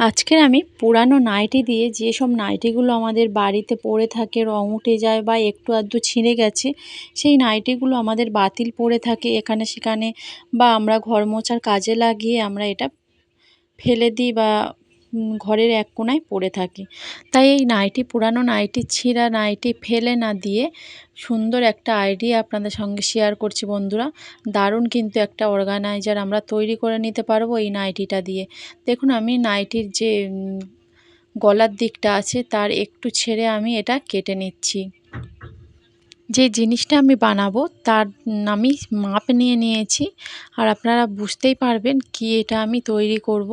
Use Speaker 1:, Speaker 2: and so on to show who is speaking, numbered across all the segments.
Speaker 1: আজকের আমি পুরানো নাইটি দিয়ে যেসব নাইটিগুলো আমাদের বাড়িতে পড়ে থাকে, রং উঠে যায় বা একটু আধটু ছিঁড়ে গেছে, সেই নাইটিগুলো আমাদের বাতিল পড়ে থাকে এখানে সেখানে বা আমরা ঘর মোছার কাজে লাগিয়ে আমরা এটা ফেলে দিই বা ঘরের এক কোনায় পড়ে থাকে। তাই এই নাইটি, পুরানো নাইটি ছিঁড়া নাইটি ফেলে না দিয়ে সুন্দর একটা আইডিয়া আপনাদের সঙ্গে শেয়ার করছি বন্ধুরা। দারুণ কিন্তু একটা অর্গানাইজার আমরা তৈরি করে নিতে পারব এই নাইটিটা দিয়ে। দেখুন আমি নাইটির যে গলার দিকটা আছে তার একটু ছেড়ে আমি এটা কেটে নিচ্ছি। যে জিনিসটা আমি বানাবো তার আমি মাপ নিয়ে নিয়েছি। আর আপনারা বুঝতেই পারবেন কি এটা আমি তৈরি করব।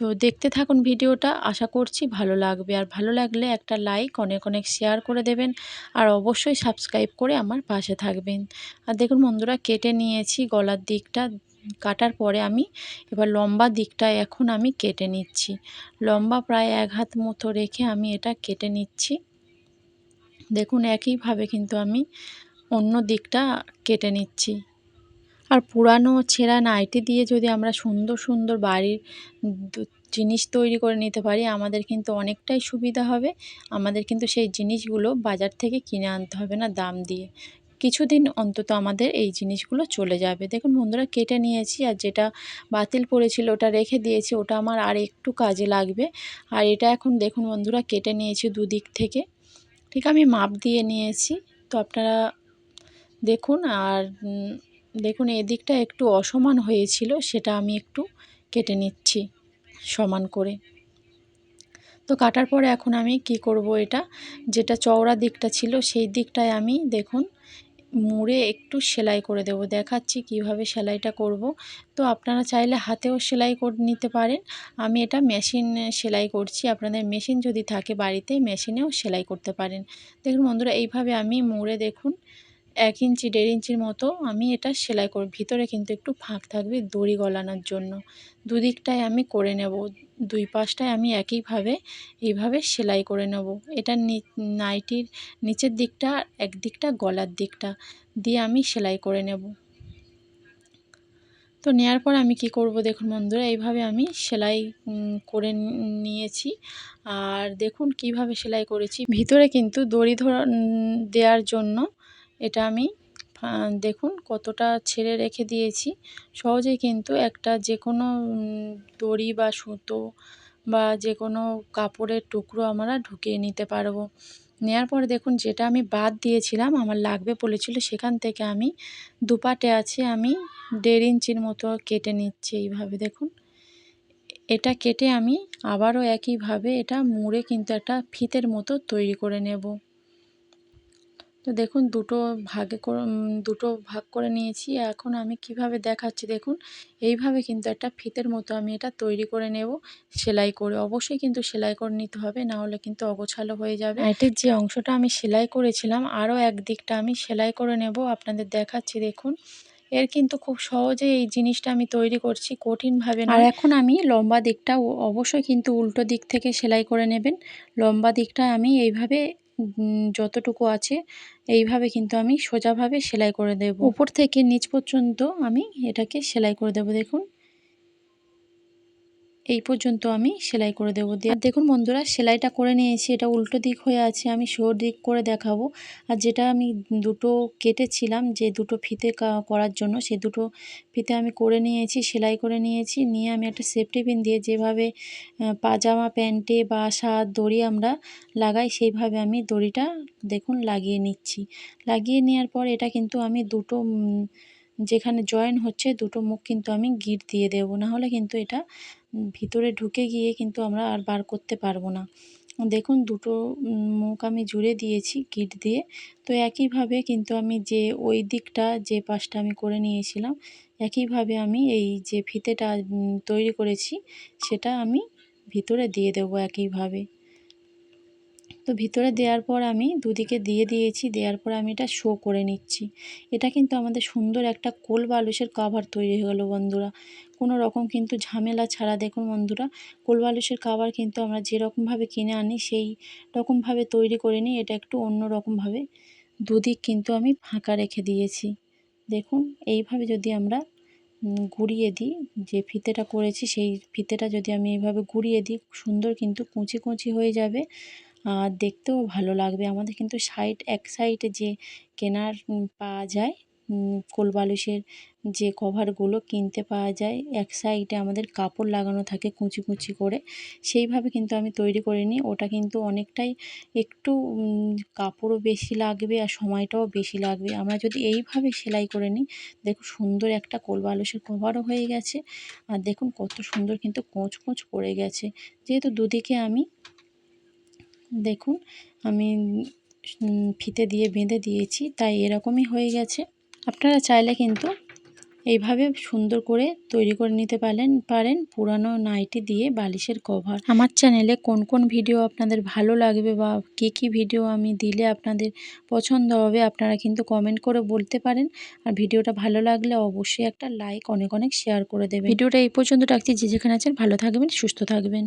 Speaker 1: তো দেখতে থাকুন ভিডিওটা। আশা করছি ভালো লাগবে। আর ভালো লাগলে একটা লাইক অনেক অনেক শেয়ার করে দেবেন। আর অবশ্যই সাবস্ক্রাইব করে আমার পাশে থাকবেন। আর দেখুন বন্ধুরা, কেটে নিয়েছি গলার দিকটা। কাটার পরে আমি এবার লম্বা দিকটা এখন আমি কেটে নিচ্ছি। লম্বা প্রায় এক হাত মতো রেখে আমি এটা কেটে নিচ্ছি। দেখুন, একইভাবে কিন্তু আমি অন্য দিকটা কেটে নিচ্ছি। আর পুরানো ছেঁড়া নাইটি দিয়ে যদি আমরা সুন্দর সুন্দর বাড়ির জিনিস তৈরি করে নিতে পারি, আমাদের কিন্তু অনেকটাই সুবিধা হবে। আমাদের কিন্তু সেই জিনিসগুলো বাজার থেকে কিনে আনতে হবে না দাম দিয়ে। কিছুদিন অন্তত আমাদের এই জিনিসগুলো চলে যাবে। দেখুন বন্ধুরা, কেটে নিয়েছি আর যেটা বাতিল পড়েছিল ওটা রেখে দিয়েছি, ওটা আমার আর একটু কাজে লাগবে। আর এটা এখন দেখুন বন্ধুরা, কেটে নিয়েছি দুদিক থেকে। ঠিক আমি মাপ দিয়ে নিয়েছি। তো আপনারা দেখুন আর দেখুন এদিকটা একটু অসমান হয়েছিল, সেটা আমি একটু কেটে নিচ্ছি সমান করে। তো কাটার পরে এখন আমি কি করব এটা? যেটা চওড়া দিকটা ছিল, সেই দিকটায় আমি দেখুন, মুড়ে একটু সেলাই করে দেব। দেখাচ্ছি কীভাবে সেলাইটা করব। তো আপনারা চাইলে হাতেও সেলাই করে, নিতে পারেন। আমি এটা মেশিন সেলাই করছি। আপনাদের মেশিন যদি থাকে বাড়িতে, মেশিনেও সেলাই করতে পারেন। দেখুন বন্ধুরা, এইভাবে আমি মুড়ে দেখুন এক ইঞ্চি, দেড় ইঞ্চির মতো আমি এটা সেলাই করব ভিতরে কিন্তু একটু ফাঁক থাকবে দড়ি গলানোর জন্য। দুদিকটায় আমি করে নেব, দুই পাশটায় আমি একইভাবে, এইভাবে সেলাই করে নেব। এটা নাইটির নিচের দিকটা এক দিকটা গলার দিকটা দিয়ে আমি সেলাই করে নেব। তো নেওয়ার পর আমি কি করব দেখুন বন্ধুরা, এইভাবে আমি সেলাই করে নিয়েছি। আর দেখুন কীভাবে সেলাই করেছি। ভিতরে কিন্তু দড়ি ধরা দেওয়ার জন্য এটা আমি দেখুন কতটা ছেড়ে রেখে দিয়েছি। সহজেই কিন্তু একটা যে কোনো দড়ি বা সুতো বা যে কোনো কাপড়ের টুকরো আমরা ঢুকিয়ে নিতে পারব। নেওয়ার পরে দেখুন যেটা আমি বাদ দিয়েছিলাম, আমার লাগবে বলেছিল, সেখান থেকে আমি দুপাটে আছে আমি দেড় ইঞ্চির মতো কেটে নিচ্ছি এইভাবে দেখুন। এটা কেটে আমি আবারও একইভাবে এটা মুড়ে কিন্তু একটা ফিতের মতো তৈরি করে নেব। তো দেখুন দুটো ভাগে করে দুটো ভাগ করে নিয়েছি। এখন আমি কীভাবে দেখাচ্ছি দেখুন এইভাবে কিন্তু একটা ফিতের মতো আমি এটা তৈরি করে নেব সেলাই করে। অবশ্যই কিন্তু সেলাই করে নিতে হবে না হলে কিন্তু অগোছালো হয়ে যাবে। এটির যে অংশটা আমি সেলাই করেছিলাম আরও এক দিকটা আমি সেলাই করে নেব। আপনাদের দেখাচ্ছি দেখুন এর কিন্তু খুব সহজে এই জিনিসটা আমি তৈরি করছি কঠিনভাবে আর এখন আমি লম্বা দিকটা অবশ্যই কিন্তু উল্টো দিক থেকে সেলাই করে নেবেন। লম্বা দিকটা আমি এইভাবে যতটুকু আছে, এইভাবে কিন্তু আমি সোজাভাবে সেলাই করে দেব। উপর থেকে নিচ পর্যন্ত আমি এটাকে সেলাই করে দেব, দেখুন। এই পর্যন্ত আমি সেলাই করে দেবো। দিয়ে দেখুন বন্ধুরা, সেলাইটা করে নিয়েছি। এটা উল্টো দিক হয়ে আছে, আমি শো দিক করে দেখাবো। আর যেটা আমি দুটো কেটেছিলাম, যে দুটো ফিতে করার জন্য, সে দুটো ফিতে আমি করে নিয়েছি, সেলাই করে নিয়েছি। নিয়ে আমি একটা সেফটি পিন দিয়ে যেভাবে পাজামা, প্যান্টে বা শার্ট, দড়ি আমরা লাগাই, সেইভাবে আমি দড়িটা দেখুন লাগিয়ে নিচ্ছি। লাগিয়ে নেওয়ার পর এটা কিন্তু আমি দুটো যেখানে জয়েন হচ্ছে, দুটো মুখ কিন্তু আমি গিট দিয়ে দেবো। না হলে কিন্তু এটা ভিতরে ঢুকে গিয়ে কিন্তু আমরা আর বার করতে পারব না। দেখুন, দুটো মুখ আমি জুড়ে দিয়েছি গিট দিয়ে। তো একইভাবে কিন্তু আমি যে ওই দিকটা, যে পাশটা আমি করে নিয়েছিলাম, একইভাবে আমি এই যে ফিতেটা তৈরি করেছি, সেটা আমি ভিতরে দিয়ে দেবো একইভাবে। তো ভিতরে দেওয়ার পর আমি দুদিকে দিয়ে দিয়েছি, দেওয়ার পর আমি এটা শো করে নিচ্ছি। এটা কিন্তু আমাদের সুন্দর একটা কোল বালুসের কাভার তৈরি হয়ে গেলো বন্ধুরা। কোনো রকম কিন্তু ঝামেলা ছাড়া দেখুন বন্ধুরা, কোল বালুসের কাভার কিন্তু আমরা যেরকমভাবে কিনে আনি, সেই রকমভাবে তৈরি করে নিই। এটা একটু অন্য রকমভাবে দুদিক কিন্তু আমি ফাঁকা রেখে দিয়েছি। দেখুন, এইভাবে যদি আমরা গুঁড়িয়ে দিই, যে ফিতেটা করেছি সেই ফিতেটা যদি আমি এইভাবে গুঁড়িয়ে দিই, সুন্দর কিন্তু কুচি কুচি হয়ে যাবে। আর দেখতেও ভালো লাগবে। আমাদের কিন্তু সাইড এক সাইডে যে কেনার পাওয়া যায় উম, কোল বালিশের যে কভারগুলো কিনতে পাওয়া যায় এক সাইডে আমাদের কাপড় লাগানো থাকে কুচি কুচি করে সেইভাবে কিন্তু আমি তৈরি করে নিই। ওটা কিন্তু অনেকটাই একটু কাপড়ও বেশি লাগবে আর সময়টাও বেশি লাগবে। আমরা যদি এইভাবে সেলাই করে নিই দেখুন সুন্দর একটা কোল বালিশের কভারও হয়ে গেছে। আর দেখুন কত সুন্দর কিন্তু কোঁচ কোঁচ পড়ে গেছে। যেহেতু দুদিকে আমি দেখুন, আমি ফিতে দিয়ে বেঁধে দিয়েছি, তাই এরকমই হয়ে গেছে। আপনারা চাইলে কিন্তু এইভাবে সুন্দর করে তৈরি করে নিতে পারেন পারেন পুরানো নাইটি দিয়ে বালিশের কভার। আমার চ্যানেলে কোন কোন ভিডিও আপনাদের ভালো লাগবে বা কী কী ভিডিও আমি দিলে আপনাদের পছন্দ হবে, আপনারা কিন্তু কমেন্ট করে বলতে পারেন। আর ভিডিওটা ভালো লাগলে অবশ্যই একটা লাইক, অনেক অনেক শেয়ার করে দেবেন। ভিডিওটা এই পর্যন্ত রাখছি, যে যেখানে আছেন ভালো থাকবেন, সুস্থ থাকবেন।